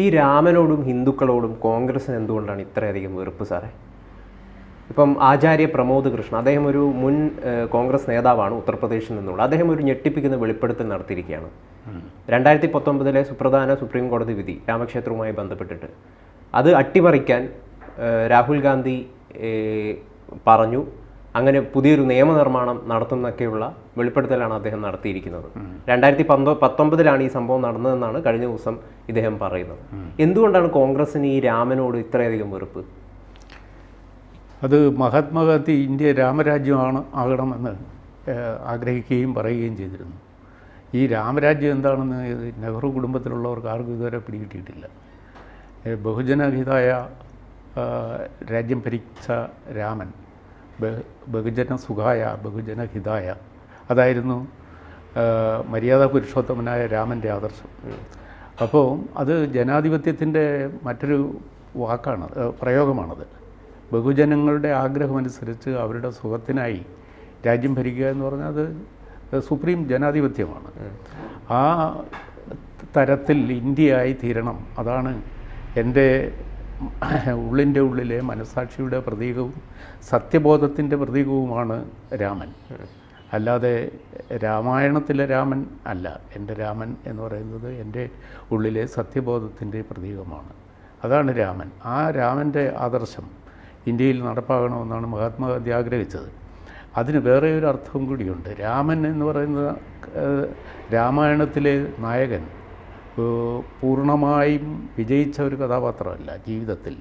ഈ രാമനോടും ഹിന്ദുക്കളോടും കോൺഗ്രസ്സിന് എന്തുകൊണ്ടാണ് ഇത്രയധികം വെറുപ്പ് സാറേ? ഇപ്പം ആചാര്യ പ്രമോദ് കൃഷ്ണ അദ്ദേഹം ഒരു മുൻ കോൺഗ്രസ് നേതാവാണ് ഉത്തർപ്രദേശിൽ നിന്നുള്ള അദ്ദേഹം ഒരു ഞെട്ടിപ്പിക്കുന്ന വെളിപ്പെടുത്തൽ നടത്തിയിരിക്കുകയാണ്. രണ്ടായിരത്തി പത്തൊമ്പതിലെ സുപ്രധാന സുപ്രീം കോടതി വിധി രാമക്ഷേത്രവുമായി ബന്ധപ്പെട്ടിട്ട്. അത് അട്ടിമറിക്കാൻ രാഹുൽ ഗാന്ധി പറഞ്ഞു. അങ്ങനെ പുതിയൊരു നിയമനിർമ്മാണം നടത്തുന്നൊക്കെയുള്ള വെളിപ്പെടുത്തലാണ് അദ്ദേഹം നടത്തിയിരിക്കുന്നത്. രണ്ടായിരത്തി പന്തൊ പത്തൊമ്പതിലാണ് ഈ സംഭവം നടന്നതെന്നാണ് കഴിഞ്ഞ ദിവസം ഇദ്ദേഹം പറയുന്നത്. എന്തുകൊണ്ടാണ് കോൺഗ്രസിന് ഈ രാമനോട് ഇത്രയധികം വെറുപ്പ്? അത് മഹാത്മാഗാന്ധി ഇന്ത്യ രാമരാജ്യമാണ് ആകണമെന്ന് ആഗ്രഹിക്കുകയും പറയുകയും ചെയ്തിരുന്നു. ഈ രാമരാജ്യം എന്താണെന്ന് നെഹ്റു കുടുംബത്തിലുള്ളവർക്ക് ആർക്കും ഇതുവരെ പിടികിട്ടിയിട്ടില്ല. ബഹുജനഹിതായ രാജ്യം ഭരിച്ച രാമൻ ബഹുജനസുഖായ ബഹുജന സുഖായ ബഹുജന ഹിതായ അതായിരുന്നു മര്യാദ പുരുഷോത്തമനായ രാമന്റെ ആദർശം. അപ്പോൾ അത് ജനാധിപത്യത്തിന്റെ മറ്റൊരു വാക്കാണ് പ്രയോഗമാണത്. ബഹുജനങ്ങളുടെ ആഗ്രഹമനുസരിച്ച് അവരുടെ സുഖത്തിനായി രാജ്യം ഭരിക്കുക എന്ന് പറഞ്ഞാൽ അത് സുപ്രീം ജനാധിപത്യമാണ്. ആ തരത്തിൽ ഇന്ത്യയായി തീരണം. അതാണ് എന്റെ ഉള്ളിന്റെ ഉള്ളിലെ മനസാക്ഷിയുടെ പ്രതീകവും സത്യബോധത്തിന്റെ പ്രതീകവുമാണ് രാമൻ. അല്ലാതെ രാമായണത്തിലെ രാമൻ അല്ല. എന്റെ രാമൻ എന്ന് പറയുന്നത് എന്റെ ഉള്ളിലെ സത്യബോധത്തിന്റെ പ്രതീകമാണ്. അതാണ് രാമൻ. ആ രാമന്റെ ആദർശം ഇന്ത്യയിൽ നടപ്പാകണമെന്നാണ് മഹാത്മാഗാന്ധി ആഗ്രഹിച്ചത്. അതിന് വേറെ ഒരു അർത്ഥവും കൂടിയുണ്ട്. രാമൻ എന്ന് പറയുന്ന രാമായണത്തിലെ നായകൻ പൂർണമായും വിജയിച്ച ഒരു കഥാപാത്രമല്ല ജീവിതത്തിൽ.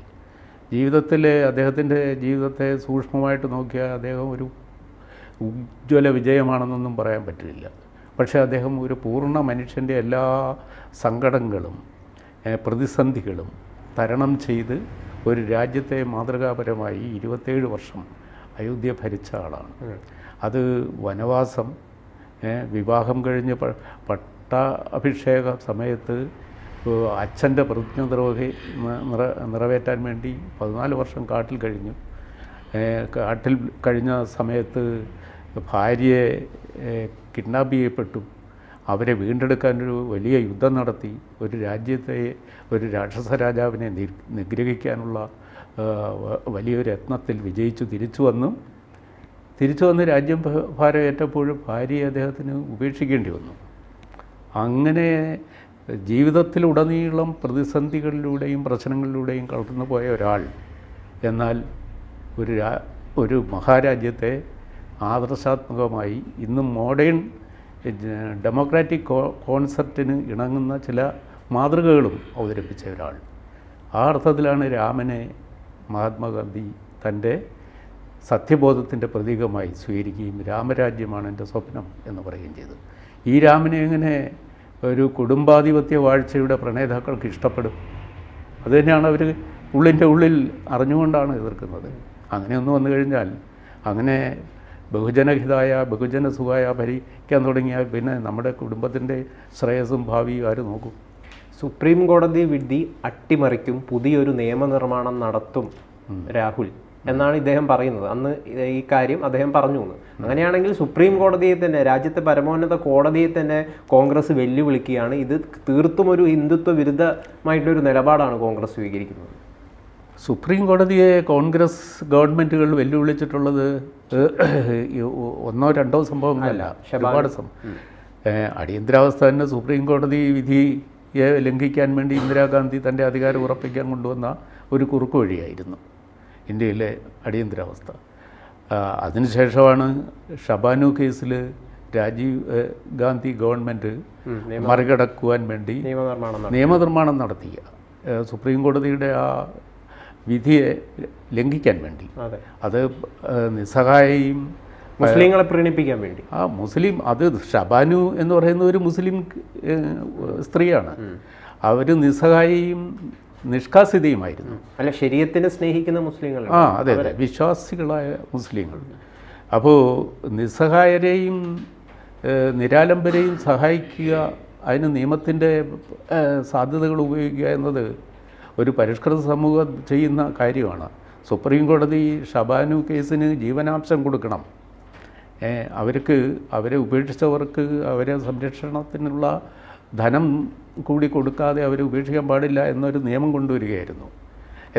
ജീവിതത്തിലെ അദ്ദേഹത്തിന്റെ ജീവിതത്തെ സൂക്ഷ്മമായിട്ട് നോക്കിയാൽ അദ്ദേഹം ഒരു ഉജ്ജ്വല വിജയമാണെന്നൊന്നും പറയാൻ പറ്റില്ല. പക്ഷേ അദ്ദേഹം ഒരു പൂർണ മനുഷ്യന്റെ എല്ലാ സങ്കടങ്ങളും പ്രതിസന്ധികളും തരണം ചെയ്ത് ഒരു രാജ്യത്തെ മാതൃകാപരമായി ഇരുപത്തേഴ് വർഷം അയോധ്യ ഭരിച്ച ആളാണ്. അത്. വനവാസം വിവാഹം കഴിഞ്ഞ് പട്ടാഭിഷേക സമയത്ത് അച്ഛന്റെ പ്രതിജ്ഞ നിറവേറ്റാൻ വേണ്ടി പതിനാല് വർഷം കാട്ടിൽ കഴിഞ്ഞു. കാട്ടിൽ കഴിഞ്ഞ സമയത്ത് ഭാര്യയെ കിഡ്നാപ്പ് ചെയ്യപ്പെട്ടു. അവരെ വീണ്ടെടുക്കാനൊരു വലിയ യുദ്ധം നടത്തി. ഒരു രാജ്യത്തെ ഒരു രാക്ഷസ രാജാവിനെ നിഗ്രഹിക്കാനുള്ള വലിയൊരു യത്നത്തിൽ വിജയിച്ചു തിരിച്ചു വന്നു. തിരിച്ചു വന്ന് രാജ്യം ഭാരമേറ്റപ്പോഴും ഭാര്യയെ അദ്ദേഹത്തിന് ഉപേക്ഷിക്കേണ്ടി വന്നു. അങ്ങനെ ജീവിതത്തിലുടനീളം പ്രതിസന്ധികളിലൂടെയും പ്രശ്നങ്ങളിലൂടെയും കടന്നു പോയ ഒരാൾ. എന്നാൽ ഒരു രാ ഒരു മഹാരാജ്യത്തെ ആദർശാത്മകമായി ഇന്നും മോഡേൺ ഡെമോക്രാറ്റിക് കോൺസെപ്റ്റിന് ഇണങ്ങുന്ന ചില മാതൃകകളും അവതരിപ്പിച്ച ഒരാൾ. ആ അർത്ഥത്തിലാണ് രാമനെ മഹാത്മാഗാന്ധി തന്റെ സത്യബോധത്തിന്റെ പ്രതീകമായി സ്വീകരിക്കുകയും രാമരാജ്യമാണ് എന്റെ സ്വപ്നം എന്ന് പറയുകയും ചെയ്തു ഈ രാമനെ എങ്ങനെ ഒരു കുടുംബാധിപത്യ വാഴ്ചയുടെ പ്രണേതാക്കൾക്ക് ഇഷ്ടപ്പെടും? അതുതന്നെയാണ് അവർ ഉള്ളിന്റെ ഉള്ളിൽ അറിഞ്ഞുകൊണ്ടാണ് എതിർക്കുന്നത്. അങ്ങനെയൊന്നും വന്നു കഴിഞ്ഞാൽ അങ്ങനെ ബഹുജനഹിതായ ബഹുജന സുഖായ ഭരിക്കാൻ തുടങ്ങിയാൽ പിന്നെ നമ്മുടെ കുടുംബത്തിന്റെ ശ്രേയസും ഭാവിയും ആര് നോക്കും? സുപ്രീം കോടതി വിധി അട്ടിമറിക്കും പുതിയൊരു നിയമനിർമ്മാണം നടത്തും രാഹുൽ എന്നാണ് ഇദ്ദേഹം പറയുന്നത്. അന്ന് ഈ കാര്യം അദ്ദേഹം പറഞ്ഞു എന്ന്. അങ്ങനെയാണെങ്കിൽ സുപ്രീം കോടതിയെ തന്നെ രാജ്യത്തെ പരമോന്നത കോടതിയെ തന്നെ കോൺഗ്രസ് വെല്ലുവിളിക്കുകയാണ്. ഇത് തീർത്തും ഒരു ഹിന്ദുത്വ വിരുദ്ധമായിട്ടൊരു നിലപാടാണ് കോൺഗ്രസ് സ്വീകരിക്കുന്നത്. സുപ്രീം കോടതിയെ കോൺഗ്രസ് ഗവൺമെന്റുകൾ വെല്ലുവിളിച്ചിട്ടുള്ളത് ഒന്നോ രണ്ടോ സംഭവങ്ങളല്ല ഒരുപാട് സംഭവം അടിയന്തരാവസ്ഥ തന്നെ സുപ്രീം കോടതി വിധിയെ ലംഘിക്കാൻ വേണ്ടി ഇന്ദിരാഗാന്ധി തന്റെ അധികാരം ഉറപ്പിക്കാൻ കൊണ്ടുവന്ന ഒരു കുറുക്കു വഴിയായിരുന്നു ഇന്ത്യയിലെ അടിയന്തരാവസ്ഥ. അതിനുശേഷമാണ് ഷബാനു കേസിൽ രാജീവ് ഗാന്ധി ഗവൺമെന്റ് മറികടക്കുവാൻ വേണ്ടി നിയമനിർമ്മാണം നടത്തും. നിയമനിർമ്മാണം നടത്തിയ സുപ്രീം കോടതിയുടെ ആ വിധിയെ ലംഘിക്കാൻ വേണ്ടി. അതെ. നിസ്സഹായയും മുസ്ലിങ്ങളെ പ്രീണിപ്പിക്കാൻ വേണ്ടി. ആ മുസ്ലിം അത് ഷബാനു എന്ന് പറയുന്ന ഒരു മുസ്ലിം സ്ത്രീയാണ്. അവർ നിസ്സഹായയും നിഷ്കാസിതയുമായിരുന്നു. അല്ല ശരീരത്തിനെ സ്നേഹിക്കുന്ന മുസ്ലിങ്ങൾ ആ അതെ അതെ. വിശ്വാസികളായ മുസ്ലിങ്ങൾ. അപ്പോൾ നിസ്സഹായരെയും നിരാലംബരെയും സഹായിക്കുക അതിന് നിയമത്തിന്റെ സാധ്യതകൾ ഉപയോഗിക്കുക എന്നത് ഒരു പരിഷ്കൃത സമൂഹം ചെയ്യുന്ന കാര്യമാണ്. സുപ്രീം കോടതി ഷബാനു കേസിന് ജീവനാംശം കൊടുക്കണം. അവർക്ക് അവരെ ഉപേക്ഷിച്ചവർക്ക് അവരെ സംരക്ഷണത്തിനുള്ള ധനം കൂടി കൊടുക്കാതെ അവരെ ഉപേക്ഷിക്കാൻ പാടില്ല എന്നൊരു നിയമം കൊണ്ടുവരികയായിരുന്നു.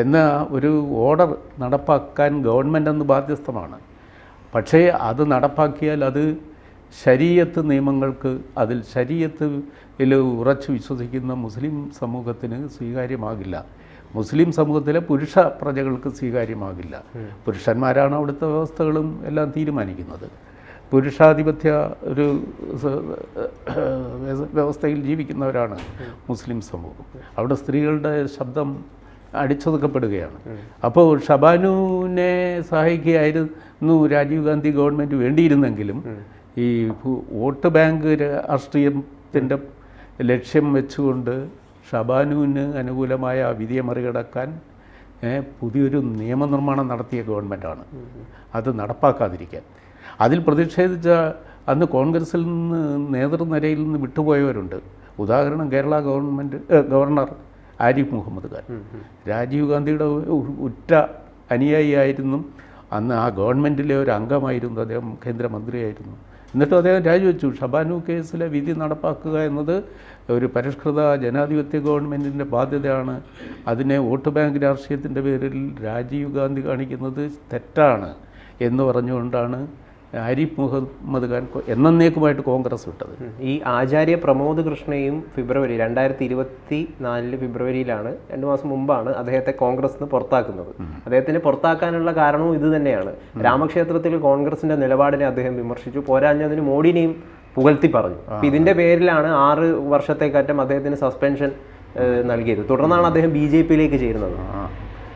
എന്ന ഒരു ഓർഡർ നടപ്പാക്കാൻ ഗവൺമെന്റ് അന്ന് ബാധ്യസ്ഥമാണ്. പക്ഷേ അത് നടപ്പാക്കിയാൽ അത് ശരീയത്ത് നിയമങ്ങൾക്ക് അതിൽ ശരീയത്തിൽ ഉറച്ചു വിശ്വസിക്കുന്ന മുസ്ലിം സമൂഹത്തിന് സ്വീകാര്യമാകില്ല. മുസ്ലിം സമൂഹത്തിലെ പുരുഷ പ്രജകൾക്ക് സ്വീകാര്യമാകില്ല. പുരുഷന്മാരാണ് അവിടുത്തെ വ്യവസ്ഥകളും എല്ലാം തീരുമാനിക്കുന്നത്. പുരുഷാധിപത്യ ഒരു വ്യവസ്ഥയിൽ ജീവിക്കുന്നവരാണ് മുസ്ലിം സമൂഹം. അവിടെ സ്ത്രീകളുടെ ശബ്ദം അടിച്ചൊതുക്കപ്പെടുകയാണ്. അപ്പോൾ ഷബാനുവിനെ സഹായിക്കുകയായിരുന്നു രാജീവ് ഗാന്ധി ഗവൺമെന്റ് വേണ്ടിയിരുന്നെങ്കിലും ഈ വോട്ട് ബാങ്ക് രാഷ്ട്രീയത്തിന്റെ ലക്ഷ്യം വെച്ചുകൊണ്ട് ഷബാനുവിന് അനുകൂലമായ ആ വിധിയെ മറികടക്കാൻ പുതിയൊരു നിയമനിർമ്മാണം നടത്തിയ ഗവൺമെന്റാണ് അത് നടപ്പാക്കാതിരിക്കാൻ. അതിൽ പ്രതിഷേധിച്ച അന്ന് കോൺഗ്രസിൽ നിന്ന് നേതൃനിരയിൽ നിന്ന് വിട്ടുപോയവരുണ്ട്. ഉദാഹരണം കേരള ഗവൺമെന്റ് ഗവർണർ ആരിഫ് മുഹമ്മദ് ഖാൻ. രാജീവ് ഗാന്ധിയുടെ ഉറ്റ അനുയായിയായിരുന്നു അന്ന് ആ ഗവൺമെന്റിലെ ഒരു അംഗമായിരുന്നു അദ്ദേഹം കേന്ദ്രമന്ത്രിയായിരുന്നു. എന്നിട്ടും അദ്ദേഹം രാജിവെച്ചു. ഷബാനു കേസിലെ വിധി നടപ്പാക്കുക എന്നത് ഒരു പരിഷ്കൃത ജനാധിപത്യ ഗവൺമെന്റിന്റെ ബാധ്യതയാണ്. അതിനെ വോട്ട് ബാങ്ക് രാഷ്ട്രീയത്തിന്റെ പേരിൽ രാജീവ് ഗാന്ധി കാണിക്കുന്നത് തെറ്റാണ് എന്ന് പറഞ്ഞുകൊണ്ടാണ് ആരിഫ് മുഹമ്മദ് ഖാൻ എന്നേക്കുമായിട്ട് കോൺഗ്രസ് വിട്ടത്. ഈ ആചാര്യ പ്രമോദ് കൃഷ്ണയും ഫെബ്രുവരി രണ്ടായിരത്തി ഇരുപത്തി നാലിൽ ഫെബ്രുവരിയിലാണ് രണ്ടു മാസം മുമ്പാണ് അദ്ദേഹത്തെ കോൺഗ്രസ് നിന്ന് പുറത്താക്കുന്നത്. അദ്ദേഹത്തിനെ പുറത്താക്കാനുള്ള കാരണവും ഇത് തന്നെയാണ്. രാമക്ഷേത്രത്തിൽ കോൺഗ്രസിന്റെ നിലപാടിനെ അദ്ദേഹം വിമർശിച്ചു. പോരാഞ്ഞതിന് മോഡിനെയും പുകഴ്ത്തി പറഞ്ഞു. അപ്പൊ ഇതിന്റെ പേരിലാണ് ആറ് വർഷത്തേക്കറ്റം അദ്ദേഹത്തിന് സസ്പെൻഷൻ നൽകിയത്. തുടർന്നാണ് അദ്ദേഹം ബി ജെ പിയിലേക്ക് ചേരുന്നത്.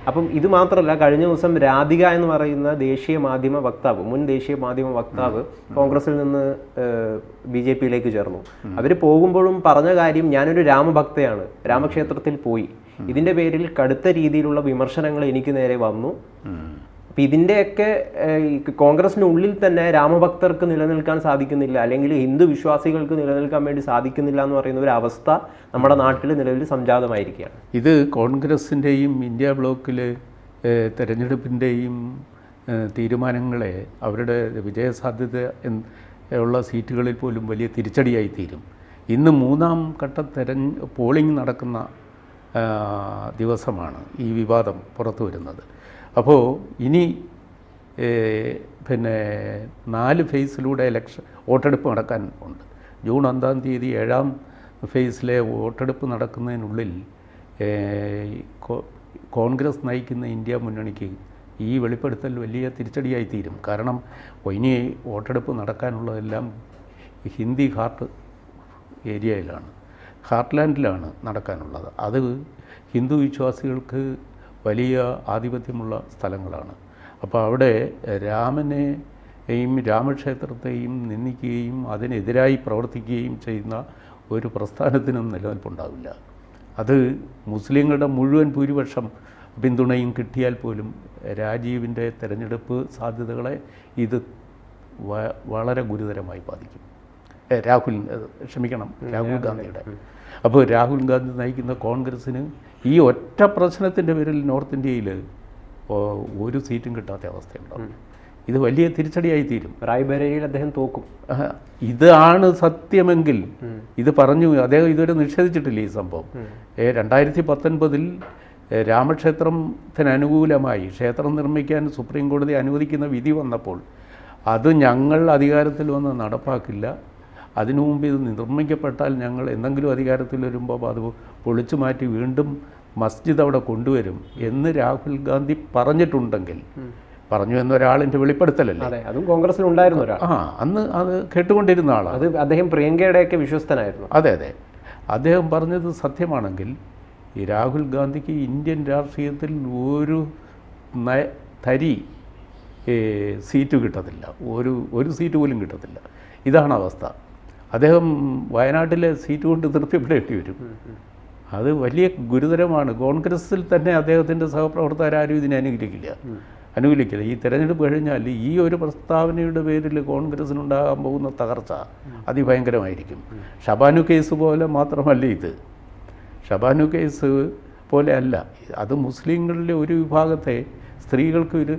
അപ്പം ഇത് മാത്രമല്ല കഴിഞ്ഞ ദിവസം രാധിക എന്ന് പറയുന്ന ദേശീയ മാധ്യമ വക്താവ് മുൻ ദേശീയ മാധ്യമ വക്താവ് കോൺഗ്രസിൽ നിന്ന് ബി ജെ പിയിലേക്ക് ചേർന്നു. അവർ പോകുമ്പോഴും പറഞ്ഞ കാര്യം ഞാനൊരു രാമഭക്തയാണ് രാമക്ഷേത്രത്തിൽ പോയി. ഇതിന്റെ പേരിൽ കടുത്ത രീതിയിലുള്ള വിമർശനങ്ങൾ എനിക്ക് നേരെ വന്നു. അപ്പൊ ഇതിന്റെയൊക്കെ ഉള്ളിൽ തന്നെ രാമഭക്തർക്ക് നിലനിൽക്കാൻ സാധിക്കുന്നില്ല അല്ലെങ്കിൽ ഹിന്ദു വിശ്വാസികൾക്ക് നിലനിൽക്കാൻ വേണ്ടി സാധിക്കുന്നില്ല എന്ന് പറയുന്ന ഒരു അവസ്ഥ നമ്മുടെ നാട്ടിൽ നിലവിൽ സംജാതമായിരിക്കുകയാണ്. ഇത് കോൺഗ്രസിന്റെയും ഇന്ത്യ ബ്ലോക്കിലെ തെരഞ്ഞെടുപ്പിന്റെയും തീരുമാനങ്ങളെ അവരുടെ വിജയസാധ്യത ഉള്ള സീറ്റുകളിൽ പോലും വലിയ തിരിച്ചടിയായി തീരും. ഇന്ന് മൂന്നാം ഘട്ട തെരഞ്ഞ് പോളിംഗ് നടക്കുന്ന ദിവസമാണ് ഈ വിവാദം പുറത്തു വരുന്നത് അപ്പോൾ ഇനി പിന്നെ നാല് ഫേസിലൂടെ ഇലക്ഷൻ വോട്ടെടുപ്പ് നടക്കാൻ ഉണ്ട്. ജൂൺ ഒന്നാം തീയതി ഏഴാം ഫേസിലെ വോട്ടെടുപ്പ് നടക്കുന്നതിനുള്ളിൽ കോൺഗ്രസ് നയിക്കുന്ന ഇന്ത്യ മുന്നണിക്ക് ഈ വെളിപ്പെടുത്തൽ വലിയ തിരിച്ചടിയായി തീരും. കാരണം ഇനി വോട്ടെടുപ്പ് നടക്കാനുള്ളതെല്ലാം ഹിന്ദി ഹാർട്ട് ഏരിയയിലാണ് ഹാർട്ട്ലാൻഡിലാണ് നടക്കാനുള്ളത്. അത് ഹിന്ദു വിശ്വാസികൾക്ക് വലിയ ആധിപത്യമുള്ള സ്ഥലങ്ങളാണ്. അപ്പോൾ അവിടെ രാമനെയും രാമക്ഷേത്രത്തെയും നിന്ദിക്കുകയും അതിനെതിരായി പ്രവർത്തിക്കുകയും ചെയ്യുന്ന ഒരു പ്രസ്ഥാനത്തിനും നിലനിൽപ്പുണ്ടാവില്ല. അത് മുസ്ലിങ്ങളുടെ മുഴുവൻ ഭൂരിപക്ഷം പിന്തുണയും കിട്ടിയാൽ പോലും രാജീവിന്റെ തിരഞ്ഞെടുപ്പ് സാധ്യതകളെ ഇത് വളരെ ഗുരുതരമായി ബാധിക്കും. രാഹുൽ ക്ഷമിക്കണം രാഹുൽ ഗാന്ധിയുടെ. അപ്പോൾ രാഹുൽ ഗാന്ധി നയിക്കുന്ന കോൺഗ്രസ്സിന് ഈ ഒറ്റ പ്രശ്നത്തിന്റെ പേരിൽ നോർത്ത് ഇന്ത്യയിൽ ഒരു സീറ്റും കിട്ടാത്ത അവസ്ഥയുണ്ടാവും ഇത് വലിയ തിരിച്ചടിയായി തീരും. റായ്ബരേലിയിൽ അദ്ദേഹം തോക്കും. ഇതാണ് സത്യമെങ്കിൽ ഇത് പറഞ്ഞു അദ്ദേഹം ഇതുവരെ നിഷേധിച്ചിട്ടില്ല ഈ സംഭവം. രണ്ടായിരത്തി പത്തൊൻപതിൽ രാമക്ഷേത്രത്തിന് അനുകൂലമായി ക്ഷേത്രം നിർമ്മിക്കാൻ സുപ്രീം കോടതി അനുവദിക്കുന്ന വിധി വന്നപ്പോൾ അത് ഞങ്ങൾ അധികാരത്തിൽ വന്ന് നടപ്പാക്കില്ല. അതിനു മുമ്പ് ഇത് നിർമ്മിക്കപ്പെട്ടാൽ ഞങ്ങൾ എന്തെങ്കിലും അധികാരത്തിൽ വരുമ്പോൾ അത് പൊളിച്ചു മാറ്റി വീണ്ടും മസ്ജിദ് അവിടെ കൊണ്ടുവരും എന്ന് രാഹുൽ ഗാന്ധി പറഞ്ഞിട്ടുണ്ടെങ്കിൽ. പറഞ്ഞു എന്നൊരാളിന്റെ വെളിപ്പെടുത്തലല്ലേ? അതെ അതും കോൺഗ്രസിൽ ഉണ്ടായിരുന്ന ഒരാൾ. ആ അന്ന് അത് കേട്ടുകൊണ്ടിരുന്ന ആളാണ്. അത് അദ്ദേഹം പ്രിയങ്കയുടെയൊക്കെ വിശ്വസ്തനായിരുന്നു. അതെ അതെ. അദ്ദേഹം പറഞ്ഞത് സത്യമാണെങ്കിൽ ഈ രാഹുൽ ഗാന്ധിക്ക് ഇന്ത്യൻ രാഷ്ട്രീയത്തിൽ ഒരു തരി സീറ്റ് കിട്ടത്തില്ല. ഒരു ഒരു സീറ്റ് പോലും കിട്ടത്തില്ല. ഇതാണ് അവസ്ഥ. അദ്ദേഹം വയനാട്ടിലെ സീറ്റ് കൊണ്ട് തൃപ്തിപ്പെടേണ്ടി വരും. അത് വലിയ ഗുരുതരമാണ്. കോൺഗ്രസിൽ തന്നെ അദ്ദേഹത്തിന്റെ സഹപ്രവർത്തകരാരും ഇതിനെ അനുകൂലിക്കില്ല. അനുകൂലിക്കില്ല. ഈ തെരഞ്ഞെടുപ്പ് കഴിഞ്ഞാൽ ഈ ഒരു പ്രസ്താവനയുടെ പേരിൽ കോൺഗ്രസിനുണ്ടാകാൻ പോകുന്ന തകർച്ച അതിഭയങ്കരമായിരിക്കും. ഷബാനു കേസ് പോലെ മാത്രമല്ല ഇത്. ഷബാനു കേസ് പോലെ അല്ല. അത് മുസ്ലിങ്ങളിലെ ഒരു വിഭാഗത്തെ സ്ത്രീകൾക്ക് ഒരു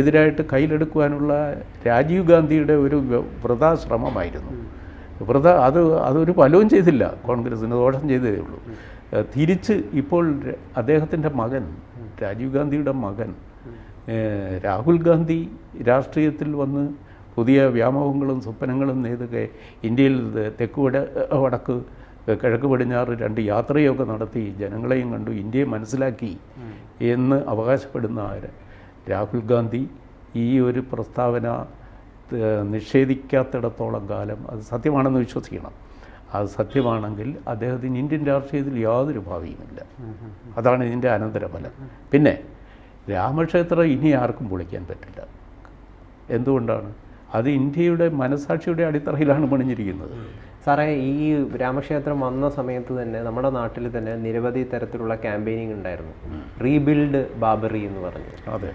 എതിരായിട്ട് കയ്യിലെടുക്കുവാനുള്ള രാജീവ് ഗാന്ധിയുടെ ഒരു വൃഥാശ്രമമായിരുന്നു. വെറുതെ അത് അതൊരു ഫലവും ചെയ്തില്ല. കോൺഗ്രസ്സിന് ദോഷം ചെയ്തതേ ഉള്ളൂ. തിരിച്ച് ഇപ്പോൾ അദ്ദേഹത്തിന്റെ മകൻ രാജീവ് ഗാന്ധിയുടെ മകൻ രാഹുൽ ഗാന്ധി രാഷ്ട്രീയത്തിൽ വന്ന് പുതിയ വ്യാമോഹങ്ങളും സ്വപ്നങ്ങളും നെയ്തൊക്കെ ഇന്ത്യയിൽ തെക്ക് വട വടക്ക് കിഴക്ക് പടിഞ്ഞാറ് രണ്ട് യാത്രയൊക്കെ നടത്തി ജനങ്ങളെയും കണ്ടു ഇന്ത്യയെ മനസ്സിലാക്കി എന്ന് അവകാശപ്പെടുന്ന രാഹുൽ ഗാന്ധി ഈ ഒരു പ്രസ്താവന നിഷേധിക്കാത്തിടത്തോളം കാലം അത് സത്യമാണെന്ന് വിശ്വസിക്കണം. അത് സത്യമാണെങ്കിൽ അദ്ദേഹത്തിന് ഇന്ത്യൻ രാഷ്ട്രീയത്തിൽ യാതൊരു ഭാവിയുമില്ല. അതാണ് ഇതിന്റെ അനന്തരഫലം. പിന്നെ രാമക്ഷേത്രം ഇനി ആർക്കും പൊളിക്കാൻ പറ്റില്ല. എന്തുകൊണ്ടാണ്? അത് ഇന്ത്യയുടെ മനസാക്ഷിയുടെ അടിത്തറയിലാണ് പണിഞ്ഞിരിക്കുന്നത്. സാറേ ഈ രാമക്ഷേത്രം വന്ന സമയത്ത് തന്നെ നമ്മുടെ നാട്ടിൽ തന്നെ നിരവധി തരത്തിലുള്ള ക്യാമ്പയിനിങ് ഉണ്ടായിരുന്നു. റീബിൽഡ് ബാബറി എന്ന് പറഞ്ഞു. അതെ.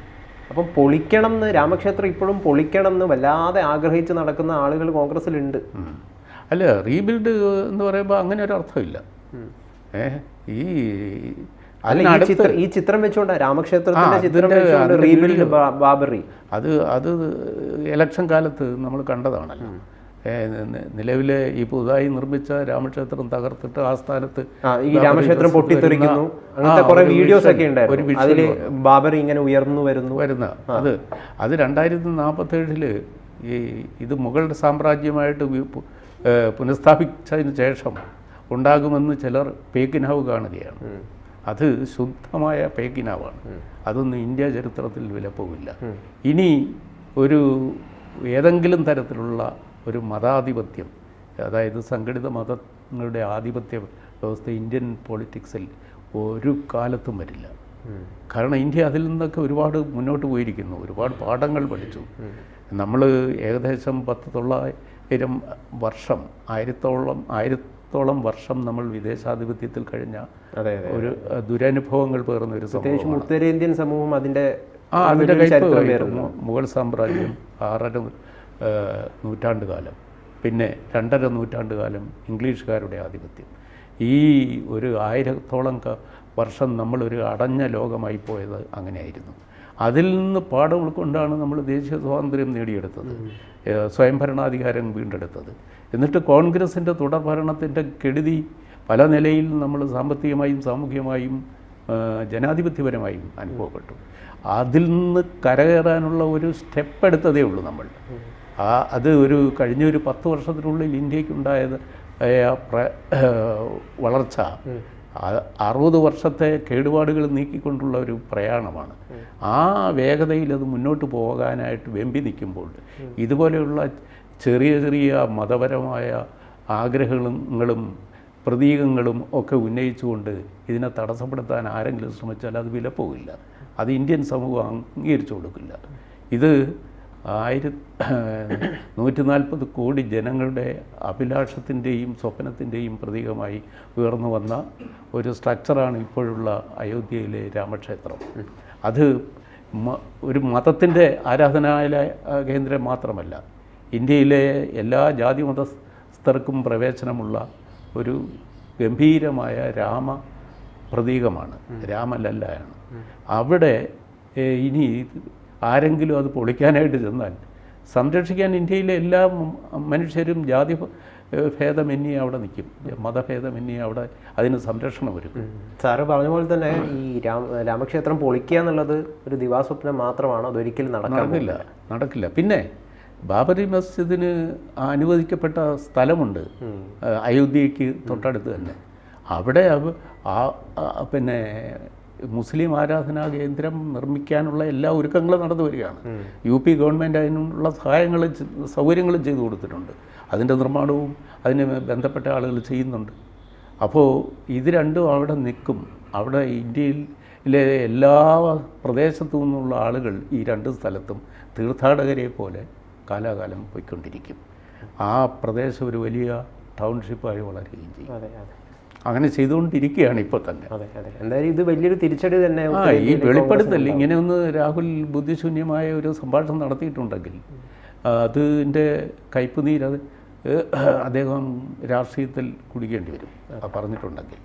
അപ്പം പൊളിക്കണം എന്ന് രാമക്ഷേത്രം ഇപ്പോഴും പൊളിക്കണം എന്ന് വല്ലാതെ ആഗ്രഹിച്ച് നടക്കുന്ന ആളുകൾ കോൺഗ്രസ്സിലുണ്ട്. അല്ല റീബിൽഡ് എന്ന് പറയുമ്പോൾ അങ്ങനെ ഒരു അർത്ഥമില്ല. ഏ ഈ ഈ ചിത്രം വെച്ചുകൊണ്ട് രാമക്ഷേത്രത്തിന്റെ ചിത്രം വെച്ചുകൊണ്ട് റീബിൽഡ് ബാബറി. അത് അത് ഇലക്ഷൻ കാലത്ത് നമ്മൾ കണ്ടതാണല്ലോ. നിലവിലെ ഈ പുതുതായി നിർമ്മിച്ച രാമക്ഷേത്രം തകർത്തിട്ട് ആ സ്ഥാനത്ത് ഈ രാമക്ഷേത്രം പൊട്ടിത്തെറിക്കുന്നു. അങ്ങനത്തെ കുറെ വീഡിയോസ് ഒക്കെ ഒരു ഉണ്ടായിരുന്നു അതിൽ. ബാബറി ഇങ്ങനെ ഉയർന്നു വരുന്നു. വരുന്ന അത് അത് രണ്ടായിരത്തി നാൽപ്പത്തേഴിൽ ഈ ഇത് മുഗൾ സാമ്രാജ്യമായിട്ട് പുനഃസ്ഥാപിച്ചതിന് ശേഷം ഉണ്ടാകുമെന്ന് ചിലർ പേക്കിനാവ് കാണുകയാണ്. അത് ശുദ്ധമായ പേക്കിനാവാണ്. അതൊന്നും ഇന്ത്യ ചരിത്രത്തിൽ വിലപ്പോവില്ല. ഇനി ഒരു ഏതെങ്കിലും തരത്തിലുള്ള ഒരു മതാധിപത്യം അതായത് സംഘടിത മതങ്ങളുടെ ആധിപത്യ വ്യവസ്ഥ ഇന്ത്യൻ പൊളിറ്റിക്സിൽ ഒരു കാലത്തും വരില്ല. കാരണം ഇന്ത്യ അതിൽ നിന്നൊക്കെ ഒരുപാട് മുന്നോട്ട് പോയിരിക്കുന്നു ഒരുപാട് പാഠങ്ങൾ പഠിച്ചു. നമ്മൾ ഏകദേശം പത്ത് തൊള്ളായിരം വർഷം ആയിരത്തോളം ആയിരത്തോളം വർഷം നമ്മൾ വിദേശാധിപത്യത്തിൽ കഴിഞ്ഞ ഒരു ദുരനുഭവങ്ങൾ പേർന്ന ഒരു സംഭവമാണ് ഉത്തരേന്ത്യൻ സമൂഹം അതിന്റെ ആ അതിന്റെ മുഗൾ സാമ്രാജ്യം ആറര നൂറ്റാണ്ട് കാലം പിന്നെ രണ്ടര നൂറ്റാണ്ട് കാലം ഇംഗ്ലീഷുകാരുടെ ആധിപത്യം. ഈ ഒരു ആയിരത്തോളം വർഷം നമ്മളൊരു അടഞ്ഞ ലോകമായി പോയത് അങ്ങനെയായിരുന്നു. അതിൽ നിന്ന് പാഠം ഉൾക്കൊണ്ടാണ് നമ്മൾ ദേശീയ സ്വാതന്ത്ര്യം നേടിയെടുത്തത്. സ്വയംഭരണാധികാരം വീണ്ടെടുത്തത്. എന്നിട്ട് കോൺഗ്രസിന്റെ തുടർഭരണത്തിന്റെ കെടുതി പല നിലയിൽ നമ്മൾ സാമ്പത്തികമായും സാമൂഹികമായും ജനാധിപത്യപരമായും അനുഭവപ്പെട്ടു. അതിൽ നിന്ന് കരകയറാനുള്ള ഒരു സ്റ്റെപ്പ് എടുത്തതേ ഉള്ളൂ നമ്മൾ. ആ അത് ഒരു കഴിഞ്ഞ ഒരു പത്ത് വർഷത്തിനുള്ളിൽ ഇന്ത്യക്കുണ്ടായത് വളർച്ച. അറുപത് വർഷത്തെ കേടുപാടുകൾ നീക്കിക്കൊണ്ടുള്ള ഒരു പ്രയാണമാണ്. ആ വേഗതയിൽ അത് മുന്നോട്ട് പോകാനായിട്ട് വെമ്പി നിൽക്കുമ്പോൾ ഇതുപോലെയുള്ള ചെറിയ ചെറിയ മതപരമായ ആഗ്രഹങ്ങളും പ്രതീകങ്ങളും ഒക്കെ ഉന്നയിച്ചുകൊണ്ട് ഇതിനെ തടസ്സപ്പെടുത്താൻ ആരെങ്കിലും ശ്രമിച്ചാൽ അത് വിലപ്പോവില്ല അത് ഇന്ത്യൻ സമൂഹം അംഗീകരിച്ചു കൊടുക്കില്ല. ഇത് ആയിര നൂറ്റി നാൽപ്പത് കോടി ജനങ്ങളുടെ അഭിലാഷത്തിന്റെയും സ്വപ്നത്തിന്റെയും പ്രതീകമായി ഉയർന്നു വന്ന ഒരു സ്ട്രക്ചറാണ് ഇപ്പോഴുള്ള അയോധ്യയിലെ രാമക്ഷേത്രം. അത് ഒരു മതത്തിന്റെ ആരാധനാലയ കേന്ദ്രം മാത്രമല്ല ഇന്ത്യയിലെ എല്ലാ ജാതി മതസ്ഥർക്കും പ്രവേശനമുള്ള ഒരു ഗംഭീരമായ രാമ പ്രതീകമാണ് രാമലല്ലയാണ്. അവിടെ ഇനി ആരെങ്കിലും അത് പൊളിക്കാനായിട്ട് ചെന്നാൽ സംരക്ഷിക്കാൻ ഇന്ത്യയിലെ എല്ലാ മനുഷ്യരും ജാതി ഭേദമന്യേ അവിടെ നിൽക്കും. മതഭേദമന്യേ അവിടെ അതിന് സംരക്ഷണം വരും. സാറ് പറഞ്ഞ പോലെ തന്നെ ഈ രാമ രാമക്ഷേത്രം പൊളിക്കുക എന്നുള്ളത് ഒരു ദിവാസ്വപ്നം മാത്രമാണോ അതൊരിക്കലും നടക്കില്ല നടക്കില്ല. പിന്നെ ബാബരി മസ്ജിദിന് അനുവദിക്കപ്പെട്ട സ്ഥലമുണ്ട് അയോധ്യയ്ക്ക് തൊട്ടടുത്ത് തന്നെ. അവിടെ പിന്നെ മുസ്ലിം ആരാധനാ കേന്ദ്രം നിർമ്മിക്കാനുള്ള എല്ലാ ഒരുക്കങ്ങളും നടന്നു വരികയാണ്. യു പി ഗവൺമെന്റ് അതിനുള്ള സഹായങ്ങളും സൗകര്യങ്ങളും ചെയ്തു കൊടുത്തിട്ടുണ്ട്. അതിന്റെ നിർമ്മാണവും അതിന് ബന്ധപ്പെട്ട ആളുകൾ ചെയ്യുന്നുണ്ട്. അപ്പോൾ ഇത് രണ്ടും അവിടെ നിൽക്കും. അവിടെ ഇന്ത്യയിലെ എല്ലാ പ്രദേശത്തു നിന്നുള്ള ആളുകൾ ഈ രണ്ട് സ്ഥലത്തും തീർത്ഥാടകരെ പോലെ കാലാകാലം പോയിക്കൊണ്ടിരിക്കും. ആ പ്രദേശം ഒരു വലിയ ടൗൺഷിപ്പായി വളരുകയും ചെയ്യും. അങ്ങനെ ചെയ്തുകൊണ്ടിരിക്കുകയാണ് ഇപ്പോൾ തന്നെ. എന്തായാലും ഇത് വലിയൊരു തിരിച്ചടി തന്നെ ആ ഈ വെളിപ്പെടുത്തല്ലേ വെളിപ്പെടുത്തൽ ഇങ്ങനെ ഒന്ന് രാഹുൽ ബുദ്ധിശൂന്യമായ ഒരു സംഭാഷണം നടത്തിയിട്ടുണ്ടെങ്കിൽ അതിന്റെ കയ്പ് നീരത് അദ്ദേഹം രാഷ്ട്രീയത്തിൽ കുടിക്കേണ്ടി വരും പറഞ്ഞിട്ടുണ്ടെങ്കിൽ.